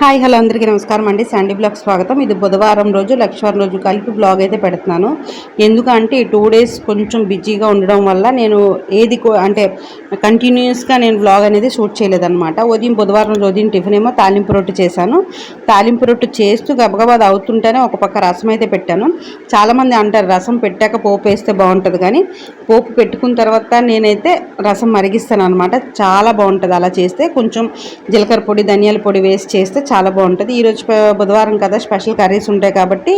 Hi hello అందరికీ నమస్కారం అండి. శాండీ బ్లాగ్ స్వాగతం. ఇది బుధవారం రోజు లక్షవారం రోజు కలిపి బ్లాగ్ అయితే పెడుతున్నాను. ఎందుకంటే ఈ టూ డేస్ కొంచెం బిజీగా ఉండడం వల్ల నేను ఏది కో- అంటే కంటిన్యూస్గా నేను బ్లాగ్ అనేది షూట్ చేయలేదన్నమాట. ఉదయం బుధవారం రోజు ఉదయం టిఫిన్ ఏమో తాలింపు రొట్టు చేశాను. తాలింపు రొట్టు చేస్తూ గబగబా అది అవుతుంటేనే ఒక పక్క రసం అయితే పెట్టాను. చాలామంది అంటారు రసం పెట్టాక పోపు వేస్తే బాగుంటుంది కానీ పోపు పెట్టుకున్న తర్వాత నేనైతే రసం మరిగిస్తాను అనమాట చాలా బాగుంటుంది అలా చేస్తే. కొంచెం జీలకర్ర పొడి ధనియాల పొడి వేసి చేస్తే చాలా బాగుంటుంది. ఈరోజు బుధవారం కదా స్పెషల్ కర్రీస్ ఉంటాయి కాబట్టి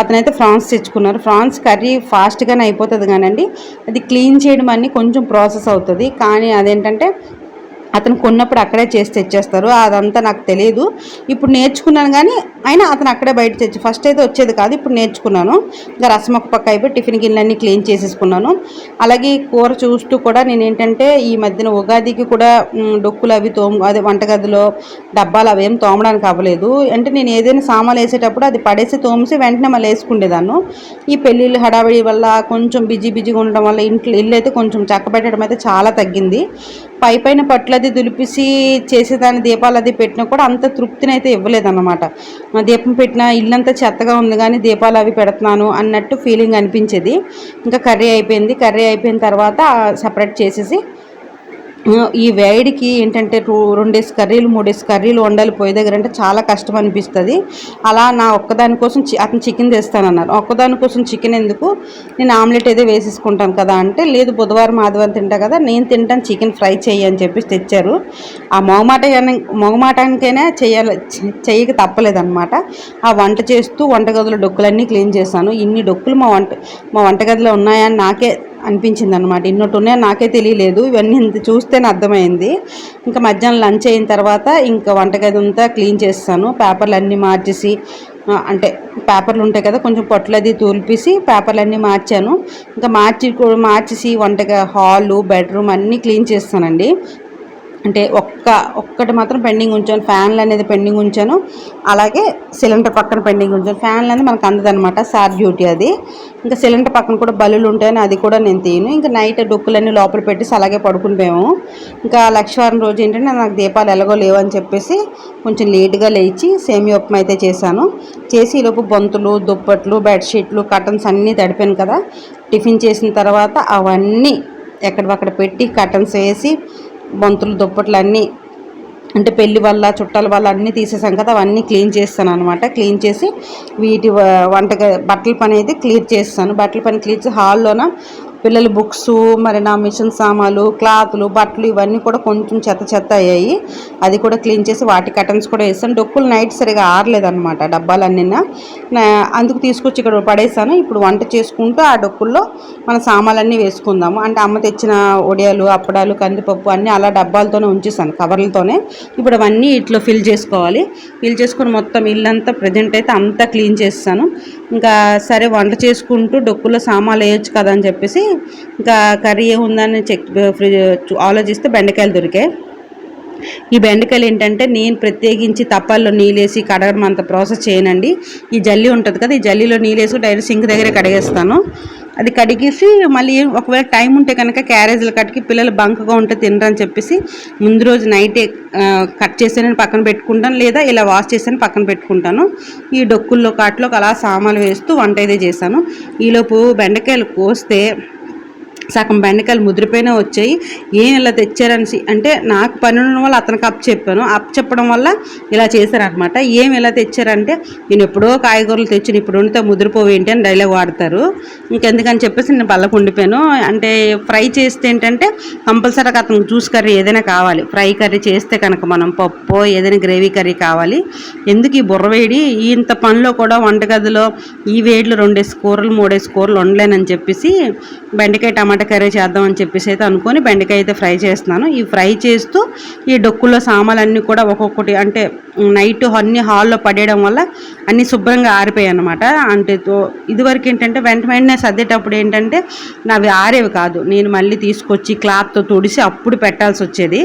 అతనైతే ఫ్రాన్స్ తెచ్చుకున్నారు. ఫ్రాన్స్ కర్రీ ఫాస్ట్గానే అయిపోతుంది కానండి. అది క్లీన్ చేయడం అన్ని కొంచెం ప్రాసెస్ అవుతుంది. కానీ అదేంటంటే అతను కొన్నప్పుడు అక్కడే చేసి తెచ్చేస్తారు. అదంతా నాకు తెలియదు ఇప్పుడు నేర్చుకున్నాను కానీ అయినా అతను అక్కడే బయట తెచ్చి ఫస్ట్ అయితే వచ్చేది కాదు ఇప్పుడు నేర్చుకున్నాను. ఇంకా రసం ఒక పక్క అయిపోయి టిఫిన్ గిన్నెలన్నీ క్లీన్ చేసేసుకున్నాను. అలాగే కూర చూస్తూ కూడా నేను ఏంటంటే ఈ మధ్యన ఉగాదికి కూడా డొక్కులు అవి తోము అదే వంటగదిలో డబ్బాలు అవి ఏం తోమడానికి అవ్వలేదు. అంటే నేను ఏదైనా సామాన్లు వేసేటప్పుడు అది పడేసి తోమిసి వెంటనే మళ్ళీ వేసుకుండేదాన్ని. ఈ పెళ్ళిళ్ళు హడావిడి వల్ల కొంచెం బిజీ బిజీగా ఉండడం వల్ల ఇంట్లో ఇల్లు అయితే కొంచెం చక్కబెట్టడం అయితే చాలా తగ్గింది. పై పైన పట్లు అది దులిపిసి చేసేదాని దీపాలు అది పెట్టినా కూడా అంత తృప్తిని అయితే ఇవ్వలేదన్నమాట. దీపం పెట్టిన ఇల్లంతా చెత్తగా ఉంది కానీ దీపాలు అవి పెడుతున్నాను అన్నట్టు ఫీలింగ్ అనిపించేది. ఇంకా కర్రీ అయిపోయింది. కర్రీ అయిపోయిన తర్వాత సపరేట్ చేసేసి ఈ వేడికి ఏంటంటే టూ రెండేసి కర్రీలు మూడేసి కర్రీలు వండాలి పోయే దగ్గర అంటే చాలా కష్టం అనిపిస్తుంది. అలా నా ఒక్కదాని కోసం చి- అతను చికెన్ తెస్తానన్నారు. ఒక్కదాని కోసం చికెన్ ఎందుకు? నేను ఆమ్లెట్ ఏదో వేసేసుకుంటాను కదా అంటే లేదు బుధవారం ఆదివారం తింటా కదా నేను తింటాను చికెన్ ఫ్రై చెయ్యి అని చెప్పేసి తెచ్చారు. ఆ మొగమాట మొగమాటానికైనా చేయాలి చెయ్యక తప్పలేదన్నమాట. ఆ వంట చేస్తూ వంటగదిలో డొక్కులన్నీ క్లీన్ చేశాను. ఇన్ని డొక్కులు మా వంట మా వంటగదిలో ఉన్నాయని నాకే అనిపించింది అనమాట ఇన్నట్టు ఉన్నాయో నాకే తెలియలేదు. ఇవన్నీ ఇంత చూస్తేనే అర్థమైంది. ఇంకా మధ్యాహ్నం లంచ్ అయిన తర్వాత ఇంకా వంటగది అంతా క్లీన్ చేస్తాను. పేపర్లు అన్నీ మార్చేసి అంటే పేపర్లు ఉంటాయి కదా కొంచెం పొట్లది అది తూల్పేసి పేపర్లు అన్నీ మార్చాను. ఇంకా మార్చి మార్చేసి వంటగ హాలు బెడ్రూమ్ అన్నీ క్లీన్ చేస్తానండి. అంటే ఒక్క ఒక్కటి మాత్రం పెండింగ్ ఉంచాను. ఫ్యాన్లు అనేది పెండింగ్ ఉంచాను. అలాగే సిలిండర్ పక్కన పెండింగ్ ఉంచాను. ఫ్యాన్లు అనేది మనకు అందదనమాట సార్ డ్యూటీ అది. ఇంకా సిలిండర్ పక్కన కూడా బల్లులు ఉంటాయని అది కూడా నేను తీయను. ఇంకా నైట్ డొక్కులన్నీ లోపల పెట్టేసి అలాగే పడుకునిపోయాము ఇంకా లక్షవారం రోజు ఏంటంటే నాకు దీపాలు ఎలాగో లేవని చెప్పేసి కొంచెం లేట్గా లేచి సేమియా ఉప్మా అయితే చేశాను. చేసి ఈలోపు బొంతులు దుప్పట్లు బెడ్షీట్లు కటన్స్ అన్నీ తడిపాను కదా. టిఫిన్ చేసిన తర్వాత అవన్నీ ఎక్కడ పెట్టి కటన్స్ వేసి బంతులు దుప్పట్లు అన్నీ అంటే పెళ్ళి వల్ల చుట్టాల వల్ల అన్నీ తీసేసాం కదా అవన్నీ క్లీన్ చేస్తాను అనమాట క్లీన్ చేసి వీటి వంటక వంట బట్టల పని అయితే క్లియర్ చేస్తాను. బట్టల పని క్లియర్ చేసి హాల్లోన పిల్లల బుక్స్ మరి నా మిషన్ సామాన్లు క్లాతులు బట్టలు ఇవన్నీ కూడా కొంచెం చెత్త చెత్త అయ్యాయి. అది కూడా క్లీన్ చేసి వాటి కటన్స్ కూడా వేస్తాను. డొక్కులు నైట్ సరిగా ఆరలేదనమాట డబ్బాలన్నీనా. అందుకు తీసుకొచ్చి ఇక్కడ పడేసాను ఇప్పుడు వంట చేసుకుంటూ ఆ డొక్కుల్లో మన సామాన్లన్నీ వేసుకుందాము. అంటే అమ్మ తెచ్చిన ఒడియాలు అప్పడాలు కందిపప్పు అన్నీ అలా డబ్బాలతోనే ఉంచేసాను కవర్లతోనే. ఇప్పుడు అవన్నీ ఇట్లా ఫిల్ చేసుకోవాలి. ఫిల్ చేసుకొని మొత్తం ఇల్లంతా ప్రజెంట్ అయితే అంతా క్లీన్ చేస్తాను. ఇంకా సరే వంట చేసుకుంటూ డొక్కులో సామాన్లు వేయొచ్చు కదా అని చెప్పేసి ఇంకా కర్రీ ఏముందని చెక్ ఫ్రిడ్జ్ ఆలోచిస్తే బెండకాయలు దొరికాయి. ఈ బెండకాయలు ఏంటంటే నేను ప్రత్యేకించి తప్పాల్లో నీళ్ళేసి కడగడం అంత ప్రాసెస్ చేయనండి. ఈ జల్లి ఉంటుంది కదా ఈ జల్లిలో నీళ్ళేసి డైరెక్ట్ సింక్ దగ్గరే కడిగేస్తాను. అది కడిగేసి మళ్ళీ ఒకవేళ టైం ఉంటే కనుక క్యారేజీలు కట్టుకి పిల్లలు బంకగా ఉంటే తినరని చెప్పేసి ముందు రోజు నైటే కట్ చేసానని పక్కన పెట్టుకుంటాను లేదా ఇలా వాష్ చేసే పక్కన పెట్టుకుంటాను. ఈ డొక్కుల్లో కాట్లో అలా సామాన్లు వేస్తూ వంట అయితే చేశాను. ఈలోపు బెండకాయలు కోస్తే సగం బెండకాయలు ముదిరిపోయినా వచ్చాయి. ఏం ఇలా తెచ్చారని అంటే నాకు పని ఉండడం వల్ల అతనికి అప్ చెప్పాను. అప్ చెప్పడం వల్ల ఇలా చేశారనమాట ఏం ఇలా తెచ్చారంటే నేను ఎప్పుడో కాయగూరలు తెచ్చిన ఇప్పుడు వండితే ముదిరిపోవేంటి అని డైలాగ్ వాడతారు. ఇంకెందుకని చెప్పేసి నేను బల్లకు ఉండిపోయాను. అంటే ఫ్రై చేస్తే ఏంటంటే కంపల్సరీగా అతనికి జ్యూస్ కర్రీ ఏదైనా కావాలి. ఫ్రై కర్రీ చేస్తే కనుక మనం పప్పు ఏదైనా గ్రేవీ కర్రీ కావాలి. ఎందుకు ఈ బుర్రవేడి ఇంత పనిలో కూడా వంటగదిలో ఈ వేడిలో రెండేసి కూరలు మూడేసి కూరలు వండలేనని చెప్పేసి బెండకాయ టమాటా కర్రీ చేద్దామని చెప్పేసి అయితే అనుకొని బెండకాయ అయితే ఫ్రై చేస్తున్నాను. ఈ ఫ్రై చేస్తూ ఈ డొక్కుల్లో సామాన్లన్నీ కూడా ఒక్కొక్కటి అంటే నైట్ అన్ని హాల్లో పడేయడం వల్ల అన్నీ శుభ్రంగా ఆరిపోయాయి అనమాట అంటే ఇదివరకు ఏంటంటే వెంట వెంటనే సర్దేటప్పుడు ఏంటంటే నావి ఆరేవి కాదు. నేను మళ్ళీ తీసుకొచ్చి క్లాత్తో తుడిసి అప్పుడు పెట్టాల్సి వచ్చేది.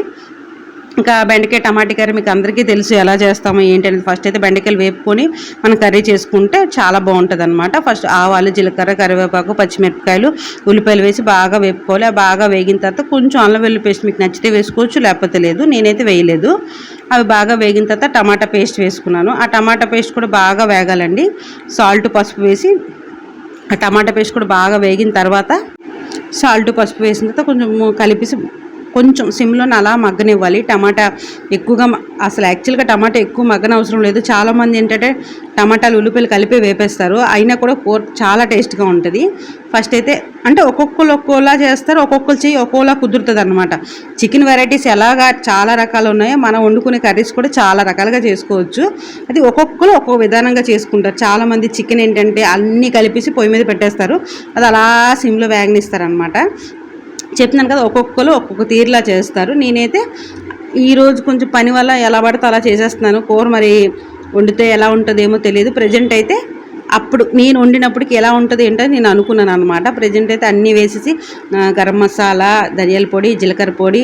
ఇంకా బెండకాయ టమాటా కర్రీ మీకు అందరికీ తెలుసు ఎలా చేస్తామో ఏంటి ఫస్ట్ అయితే బెండకాయలు వేపుకొని మనం కర్రీ చేసుకుంటే చాలా బాగుంటుంది అనమాట ఫస్ట్ ఆవాలు జీలకర్ర కరివేపాకు పచ్చిమిరపకాయలు ఉల్లిపాయలు వేసి బాగా వేపుకోవాలి. బాగా వేగిన తర్వాత కొంచెం అల్లం వెల్లుల్లి పేస్ట్ మీకు నచ్చితే వేసుకోవచ్చు లేకపోతే లేదు. నేనైతే వేయలేదు. అవి బాగా వేగిన తర్వాత టమాటా పేస్ట్ వేసుకున్నాను. ఆ టమాటా పేస్ట్ కూడా బాగా వేగాలండి. సాల్ట్ పసుపు వేసి ఆ టమాటా పేస్ట్ కూడా బాగా వేగిన తర్వాత సాల్ట్ పసుపు వేసిన తర్వాత కొంచెం కలిపేసి కొంచెం సిమ్లోని అలా మగ్గనివ్వాలి. టమాటా ఎక్కువగా అసలు యాక్చువల్గా టమాటా ఎక్కువ మగ్గన అవసరం లేదు. చాలామంది ఏంటంటే టమాటాలు ఉల్లిపాయలు కలిపి వేపేస్తారు. అయినా కూడా కూర చాలా టేస్ట్గా ఉంటుంది. ఫస్ట్ అయితే అంటే ఒక్కొక్కరు ఒక్కోలా చేస్తారు. ఒక్కొక్కరు చెయ్యి ఒక్కోలా కుదురుతుంది అనమాట చికెన్ వెరైటీస్ ఎలాగా చాలా రకాలు ఉన్నాయో మనం వండుకునే కర్రీస్ కూడా చాలా రకాలుగా చేసుకోవచ్చు. అది ఒక్కొక్కరు ఒక్కొక్క విధానంగా చేసుకుంటారు. చాలామంది చికెన్ ఏంటంటే అన్నీ కలిపేసి పొయ్యి మీద పెట్టేస్తారు. అది అలా సిమ్లో వేగనిస్తారు అనమాట చెప్తున్నాను కదా ఒక్కొక్కరు ఒక్కొక్క తీరులా చేస్తారు. నేనైతే ఈరోజు కొంచెం పని వల్ల ఎలా పడితే అలా చేసేస్తున్నాను. కూర మరి వండితే ఎలా ఉంటుందేమో తెలియదు. ప్రజెంట్ అయితే అప్పుడు నేను వండినప్పటికి ఎలా ఉంటుంది ఏంటో నేను అనుకున్నాను అనమాట ప్రజెంట్ అయితే అన్నీ వేసేసి గరం మసాలా ధనియాల పొడి జీలకర్ర పొడి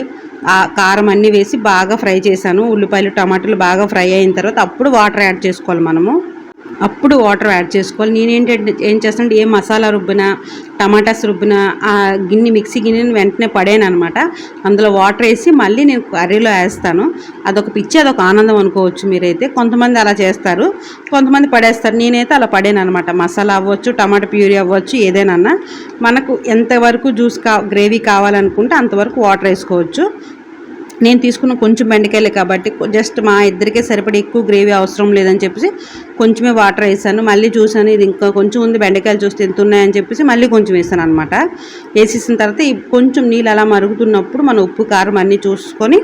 కారం అన్నీ వేసి బాగా ఫ్రై చేశాను. ఉల్లిపాయలు టమాటాలు బాగా ఫ్రై అయిన తర్వాత అప్పుడు వాటర్ యాడ్ చేసుకోవాలి మనము. అప్పుడు వాటర్ యాడ్ చేసుకోవాలి. నేనేంటంటే ఏం చేస్తానంటే ఏ మసాలా రుబ్బినా టమాటాస్ రుబ్బినా ఆ గిన్నె మిక్సీ గిన్నెని వెంటనే పడాను అనమాట అందులో వాటర్ వేసి మళ్ళీ నేను కర్రీలో వేస్తాను. అదొక పిచ్చి అదొక ఆనందం అనుకోవచ్చు మీరైతే. కొంతమంది అలా చేస్తారు. కొంతమంది పడేస్తారు. నేనైతే అలా పడాను అనమాట మసాలా అవ్వచ్చు టమాటా ప్యూరీ అవ్వచ్చు ఏదైనా మనకు ఎంతవరకు జ్యూస్ కా గ్రేవీ కావాలనుకుంటే అంతవరకు వాటర్ వేసుకోవచ్చు. నేను తీసుకున్న కొంచెం బెండకాయలే కాబట్టి జస్ట్ మా ఇద్దరికే సరిపడి ఎక్కువ గ్రేవీ అవసరం లేదని చెప్పేసి కొంచెమే వాటర్ వేసాను. మళ్ళీ చూసాను ఇది ఇంకా కొంచెం ఉంది బెండకాయలు చూస్తే ఎంత ఉన్నాయని చెప్పేసి మళ్ళీ కొంచెం వేసాను అనమాట వేసేసిన తర్వాత కొంచెం నీళ్ళు అలా మరుగుతున్నప్పుడు మన ఉప్పు కారం అన్నీ చూసుకొని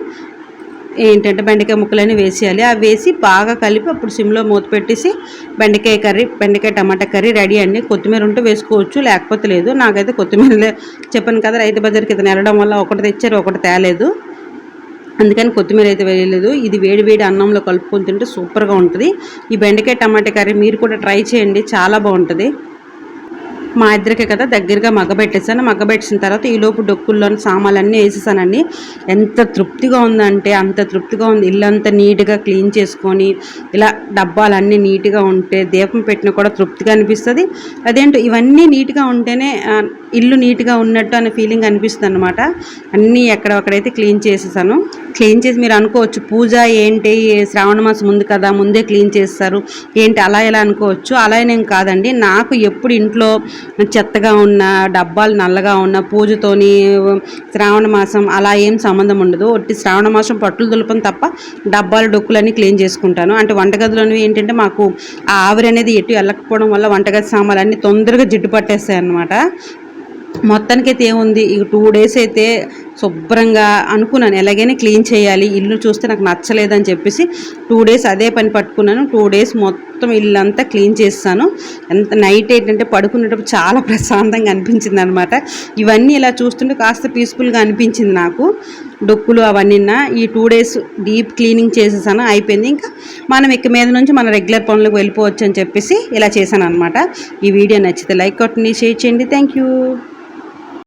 ఏంటంటే బెండకాయ ముక్కలన్నీ వేసేయాలి. అవి వేసి బాగా కలిపి అప్పుడు సిమ్లో మూత పెట్టేసి బెండకాయ కర్రీ బెండకాయ టమాటా కర్రీ రెడీ అండి. కొత్తిమీర ఉంటే వేసుకోవచ్చు లేకపోతే లేదు. నాకైతే కొత్తిమీర చెప్పాను కదా రైతు బజార్కి ఇతను వెళ్ళడం వల్ల ఒకటి తెచ్చారు ఒకటి తేలేదు. అందుకని కొత్తిమీర అయితే వేయలేదు. ఇది వేడి వేడి అన్నంలో కలుపుకొని తింటే సూపర్గా ఉంటుంది. ఈ బెండకాయ టమాటా కర్రీ మీరు కూడా ట్రై చేయండి. చాలా బాగుంటుంది. మా ఇద్దరికే కదా దగ్గరగా మగ్గబెట్టేసాను మగ్గబెట్టిన తర్వాత ఈలోపు డొక్కుల్లోని సామాన్లన్నీ వేసేసానండి. ఎంత తృప్తిగా ఉందంటే అంత తృప్తిగా ఉంది. ఇల్లంతా నీట్గా క్లీన్ చేసుకొని ఇలా డబ్బాలన్నీ నీట్గా ఉంటే దీపం పెట్టినా కూడా తృప్తిగా అనిపిస్తుంది. అదేంటో ఇవన్నీ నీట్గా ఉంటేనే ఇల్లు నీట్గా ఉన్నట్టు అనే ఫీలింగ్ అనిపిస్తుంది అనమాట అన్నీ ఎక్కడక్కడైతే క్లీన్ చేసేసాను. క్లీన్ చేసి మీరు అనుకోవచ్చు పూజ ఏంటి శ్రావణ మాసం ఉంది కదా ముందే క్లీన్ చేస్తారు. ఏంటి అలా ఎలా అనుకోవచ్చు. అలా ఏం కాదండి. నాకు ఎప్పుడు ఇంట్లో చెత్తగా ఉన్న డబ్బాలు నల్లగా ఉన్న పూజతోని శ్రావణ మాసం అలా ఏం సంబంధం ఉండదు. ఒట్టి శ్రావణ మాసం పట్టులు దులపం తప్ప డబ్బాలు డొక్కులన్నీ క్లీన్ చేసుకుంటాను. అంటే వంటగదిలోనివి ఏంటంటే మాకు ఆ ఆవిరి అనేది ఎటు వెళ్ళకపోవడం వల్ల వంటగది సామాన్లు అన్నీ తొందరగా జిడ్డు పట్టేస్తాయి అన్నమాట మొత్తానికైతే ఏముంది? ఇక టూ డేస్ అయితే శుభ్రంగా అనుకున్నాను. ఎలాగైనా క్లీన్ చేయాలి. ఇల్లు చూస్తే నాకు నచ్చలేదని చెప్పేసి టూ డేస్ అదే పని పట్టుకున్నాను. టూ డేస్ మొత్తం ఇల్లంతా క్లీన్ చేస్తాను. ఎంత నైట్ ఏంటంటే పడుకునేటప్పుడు చాలా ప్రశాంతంగా అనిపించింది అనమాట ఇవన్నీ ఇలా చూస్తుంటే కాస్త పీస్ఫుల్గా అనిపించింది నాకు. డొక్కులు అవన్నీ ఈ టూ డేస్ డీప్ క్లీనింగ్ చేసేసాను. అయిపోయింది. ఇంకా మనం ఇక మీద నుంచి మన రెగ్యులర్ పనులకు వెళ్ళిపోవచ్చు అని చెప్పేసి ఇలా చేశాను అనమాట ఈ వీడియో నచ్చితే లైక్ కొట్టండి షేర్ చేయండి. Thank you